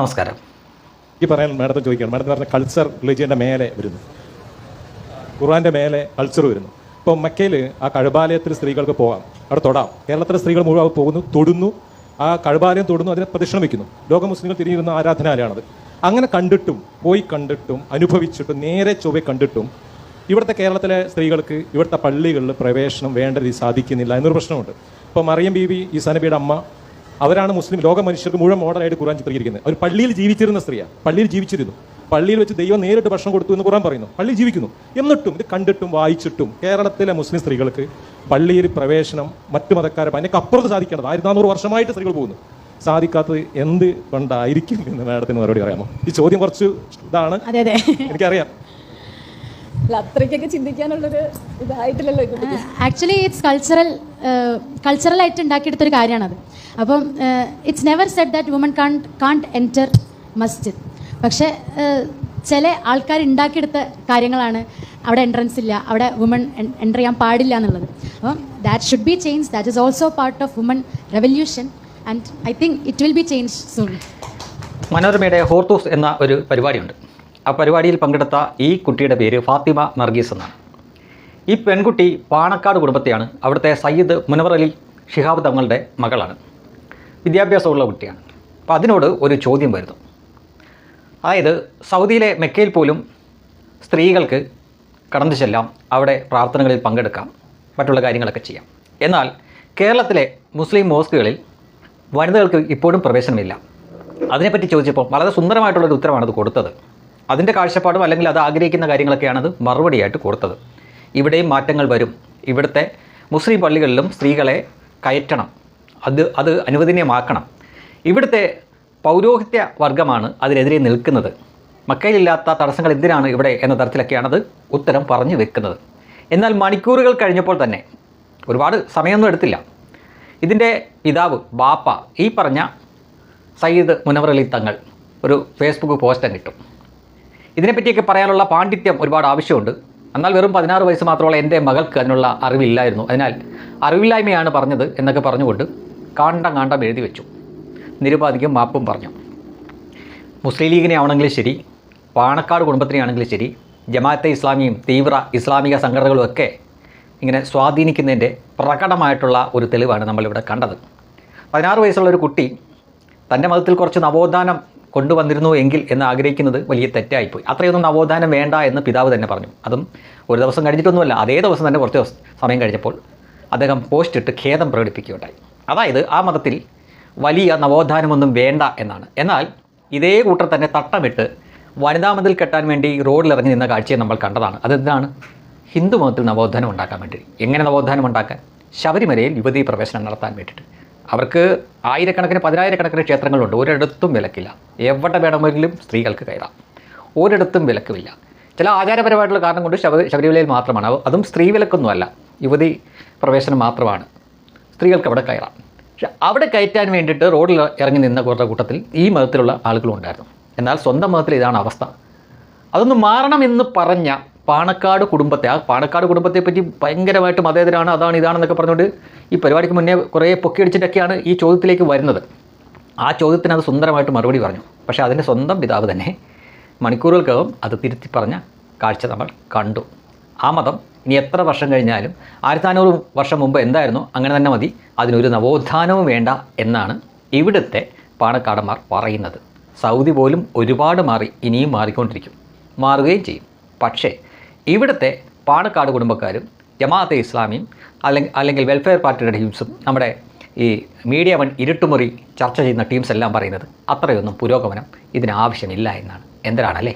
നമസ്കാരം. ഈ പറയാൻ മാഡത്തിന് ചോദിക്കുകയാണ്. മാഡത്തിന് പറഞ്ഞ കൾച്ചർ റിലീജിയന്റെ മേലെ വരുന്നു. ഖുർആാന്റെ മേലെ കൾച്ചർ വരുന്നു. ഇപ്പോൾ മക്കയിൽ ആ കഴുബാലയത്തിൽ സ്ത്രീകൾക്ക് പോകാം. അവിടെ തൊടാം. കേരളത്തിലെ സ്ത്രീകൾ മുഴുവൻ പോകുന്നു തൊടുന്നു. ആ കഴുബാലയം തൊടുന്നു അതിനെ പ്രദക്ഷിണം വയ്ക്കുന്നു. ലോക മുസ്ലിങ്ങൾ തിരിഞ്ഞിരുന്ന ആരാധനാലയാണത്. അങ്ങനെ കണ്ടിട്ടും പോയി കണ്ടിട്ടും അനുഭവിച്ചിട്ടും നേരെ ചൊവ്വെ കണ്ടിട്ടും ഇവിടുത്തെ കേരളത്തിലെ സ്ത്രീകൾക്ക് ഇവിടുത്തെ പള്ളികളിൽ പ്രവേശനം വേണ്ട രീതി സാധിക്കുന്നില്ല എന്നൊരു പ്രശ്നമുണ്ട്. ഇപ്പോൾ മറിയം ബീവി ഈ സനബിയുടെ അമ്മ അവരാണ് മുസ്ലിം ലോക മനുഷ്യർക്ക് മുഴുവൻ മോഡലായിട്ട് ഖുർആൻ ചിത്രീകരിക്കുന്നത്. അവർ പള്ളിയിൽ ജീവിച്ചിരുന്ന സ്ത്രീയാണ് പള്ളിയിൽ ജീവിച്ചിരുന്നു. പള്ളിയിൽ വെച്ച് ദൈവം നേരിട്ട് ഭക്ഷണം കൊടുത്തു എന്ന് ഖുർആൻ പറയുന്നു. പള്ളിയിൽ ജീവിക്കുന്നു. എന്നിട്ടും ഇത് കണ്ടിട്ടും വായിച്ചിട്ടും കേരളത്തിലെ മുസ്ലിം സ്ത്രീകൾക്ക് പള്ളിയിൽ പ്രവേശനം മറ്റു മതക്കാരെ അതിനൊക്കെ അപ്പുറത്ത് സാധിക്കേണ്ടത്. ആയിരത്തി നാനൂറ് വർഷമായിട്ട് സ്ത്രീകൾ പോകുന്നു. സാധിക്കാത്തത് എന്ത് കൊണ്ടായിരിക്കും എന്ന് മാഡത്തിന് മറുപടി പറയാമോ? ഈ ചോദ്യം കുറച്ച് ഇതാണ്. എനിക്കറിയാം. അത്രയ്ക്കൊക്കെ ചിന്തിക്കാനുള്ളൊരു ഇതായിട്ടില്ലല്ലോ ഇത് ആക്ച്വലി ഇറ്റ്സ് കൾച്ചറൽ കൾച്ചറലായിട്ട് ഉണ്ടാക്കിയെടുത്തൊരു കാര്യമാണത്. അപ്പം it's never set that woman can can't enter masjid പക്ഷേ ചില ആൾക്കാർ ഉണ്ടാക്കിയെടുത്ത കാര്യങ്ങളാണ് അവിടെ എൻട്രൻസ് ഇല്ല അവിടെ വുമൺ എന്റർ ചെയ്യാൻ പാടില്ല എന്നുള്ളത്. അപ്പം that should be change that is also part of woman revolution and I think it will be change soon മനോരമയുടെ ഹോർത്തൂസ് എന്ന ഒരു പരിപാടിയുണ്ട്. ആ പരിപാടിയിൽ പങ്കെടുത്ത ഈ കുട്ടിയുടെ പേര് ഫാത്തിമ നർഗീസ് എന്നാണ്. ഈ പെൺകുട്ടി പാണക്കാട് കുടുംബത്തെയാണ്. അവിടുത്തെ സയ്യിദ് മുനവർ അലി ഷിഹാബ് തങ്ങളുടെ മകളാണ്. വിദ്യാഭ്യാസമുള്ള കുട്ടിയാണ്. അപ്പോൾ അതിനോട് ഒരു ചോദ്യം വരുന്നു. അതായത് സൗദിയിലെ മെക്കയിൽ പോലും സ്ത്രീകൾക്ക് കടന്നു ചെല്ലാം അവിടെ പ്രാർത്ഥനകളിൽ പങ്കെടുക്കാം മറ്റുള്ള കാര്യങ്ങളൊക്കെ ചെയ്യാം. എന്നാൽ കേരളത്തിലെ മുസ്ലിം മോസ്കുകളിൽ വനിതകൾക്ക് ഇപ്പോഴും പ്രവേശനമില്ല. അതിനെപ്പറ്റി ചോദിച്ചപ്പോൾ വളരെ സുന്ദരമായിട്ടുള്ളൊരു ഉത്തരമാണ് അത് കൊടുത്തത്. അതിന്റെ കാഴ്ചപ്പാടും അല്ലെങ്കിൽ അത് ആഗ്രഹിക്കുന്ന കാര്യങ്ങളൊക്കെയാണത് മറുപടിയായിട്ട് കൊടുത്തത്. ഇവിടെയും മാറ്റങ്ങൾ വരും. ഇവിടുത്തെ മുസ്ലിം പള്ളികളിലും സ്ത്രീകളെ കയറ്റണം. അത് അത് അനുവദനീയമാക്കണം. ഇവിടുത്തെ പൗരോഹിത്യ വർഗമാണ് അതിനെതിരെ നിൽക്കുന്നത്. മക്കയിലില്ലാത്ത തടസ്സങ്ങൾ എന്തിനാണ് ഇവിടെ എന്ന തരത്തിലൊക്കെയാണത് ഉത്തരം പറഞ്ഞു വെക്കുന്നത്. എന്നാൽ മണിക്കൂറുകൾ കഴിഞ്ഞപ്പോൾ തന്നെ ഒരുപാട് സമയമൊന്നും എടുത്തില്ല. ഇതിന്റെ പിതാവ് ബാപ്പ ഈ പറഞ്ഞ സയ്യിദ് മുനവറലി തങ്ങൾ ഒരു ഫേസ്ബുക്ക് പോസ്റ്റ് കിട്ടും ഇതിനെപ്പറ്റിയൊക്കെ പറയാനുള്ള പാണ്ഡിത്യം ഒരുപാട് ആവശ്യമുണ്ട്. എന്നാൽ വെറും പതിനാറ് വയസ്സ് മാത്രമുള്ള എന്റെ മകൾക്ക് അതിനുള്ള അറിവില്ലായിരുന്നു. അതിനാൽ അറിവില്ലായ്മയാണ് പറഞ്ഞത് എന്നൊക്കെ പറഞ്ഞുകൊണ്ട് കാണ്ടം കാണ്ടം എഴുതി വെച്ചു. നിരുപാധികം മാപ്പും പറഞ്ഞു. മുസ്ലിം ലീഗിനെ ആവണമെങ്കിലും ശരി പാണക്കാട് കുടുംബത്തിനെയാണെങ്കിലും ശരി ജമാഅത്തെ ഇസ്ലാമിയും തീവ്ര ഇസ്ലാമിക സംഘടനകളും ഒക്കെ ഇങ്ങനെ സ്വാധീനിക്കുന്നതിന്റെ പ്രകടമായിട്ടുള്ള ഒരു തെളിവാണ് നമ്മളിവിടെ കണ്ടത്. പതിനാറ് വയസ്സുള്ള ഒരു കുട്ടി തന്റെ മതത്തിൽ കുറച്ച് നവോത്ഥാനം കൊണ്ടുവന്നിരുന്നു എങ്കിൽ എന്ന് ആഗ്രഹിക്കുന്നത് വലിയ തെറ്റായിപ്പോയി. അത്രയൊന്നും നവോത്ഥാനം വേണ്ട എന്ന് പിതാവ് തന്നെ പറഞ്ഞു. അതും ഒരു ദിവസം കഴിഞ്ഞിട്ടൊന്നുമല്ല അതേ ദിവസം തന്നെ കുറച്ച് സമയം കഴിഞ്ഞപ്പോൾ അദ്ദേഹം പോസ്റ്റ് ഇട്ട് ഖേദം പ്രകടിപ്പിക്കുകയുണ്ടായി. അതായത് ആ മതത്തിൽ വലിയ നവോത്ഥാനമൊന്നും വേണ്ട എന്നാണ്. എന്നാൽ ഇതേ കൂട്ടർ തന്നെ തട്ടമിട്ട് വനിതാ മതിൽ കെട്ടാൻ വേണ്ടി റോഡിലിറങ്ങി നിന്ന കാഴ്ചയെ നമ്മൾ കണ്ടതാണ്. അതെന്താണ്? ഹിന്ദു മതത്തിൽ നവോത്ഥാനം ഉണ്ടാക്കാൻ വേണ്ടി. എങ്ങനെ നവോത്ഥാനം ഉണ്ടാക്കാൻ? ശബരിമലയിൽ യുവതീ പ്രവേശനം നടത്താൻ വേണ്ടിയിട്ട്. അവർക്ക് ആയിരക്കണക്കിന് പതിനായിരക്കണക്കിന് ക്ഷേത്രങ്ങളുണ്ട്. ഒരിടത്തും വിലക്കില്ല. എവിടെ വേണമെങ്കിലും സ്ത്രീകൾക്ക് കയറാം. ഒരിടത്തും വിലക്കുമില്ല. ചില ആചാരപരമായിട്ടുള്ള കാരണം കൊണ്ട് ശബ ശബരിമലയിൽ മാത്രമാണ്. അതും സ്ത്രീ വിലക്കൊന്നുമല്ല. യുവതി പ്രവേശനം മാത്രമാണ്. സ്ത്രീകൾക്ക് അവിടെ കയറാം. പക്ഷെ അവിടെ കയറ്റാൻ വേണ്ടിയിട്ട് റോഡിൽ ഇറങ്ങി നിന്ന കുറേ കൂട്ടത്തിൽ ഈ മതത്തിലുള്ള ആളുകളും ഉണ്ടായിരുന്നു. എന്നാൽ സ്വന്തം മതത്തിൽ ഇതാണ് അവസ്ഥ. അതൊന്ന് മാറണമെന്ന് പറഞ്ഞ പാണക്കാട് കുടുംബത്തെ ആ പാണക്കാട് കുടുംബത്തെ പറ്റി ഭയങ്കരമായിട്ട് മതേതരാണ് അതാണ് ഇതാണെന്നൊക്കെ പറഞ്ഞുകൊണ്ട് ഈ പരിപാടിക്ക് മുന്നേ കുറേ പൊക്കിയടിച്ചിട്ടൊക്കെയാണ് ഈ ചോദ്യത്തിലേക്ക് വരുന്നത്. ആ ചോദ്യത്തിന് അത് സുന്ദരമായിട്ട് മറുപടി പറഞ്ഞു. പക്ഷേ അതിന്റെ സ്വന്തം പിതാവ് തന്നെ മണിക്കൂറുകൾക്കകം അത് തിരുത്തി പറഞ്ഞ കാഴ്ച നമ്മൾ കണ്ടു. ആ മതം ഇനി എത്ര വർഷം കഴിഞ്ഞാലും ആയിരത്തി നാനൂറ് വർഷം മുമ്പ് എന്തായിരുന്നു അങ്ങനെ തന്നെ മതി. അതിനൊരു നവോത്ഥാനവും വേണ്ട എന്നാണ് ഇവിടുത്തെ പാണക്കാടന്മാർ പറയുന്നത്. സൗദി പോലും ഒരുപാട് മാറി ഇനിയും മാറിക്കൊണ്ടിരിക്കും. മാറുകയും ചെയ്യും. പക്ഷേ ഇവിടുത്തെ പാണക്കാട് കുടുംബക്കാരും ജമാഅത്തെ ഇസ്ലാമിയും അല്ലെങ്കിൽ അല്ലെങ്കിൽ വെൽഫെയർ പാർട്ടിയുടെ ടീംസും നമ്മുടെ ഈ മീഡിയ വൺ ഇരുട്ടുമുറി ചർച്ച ചെയ്യുന്ന ടീംസ് എല്ലാം പറയുന്നത് അത്രയൊന്നും പുരോഗമനം ഇതിന് ആവശ്യമില്ല എന്നാണ്. എന്തിനാണല്ലേ?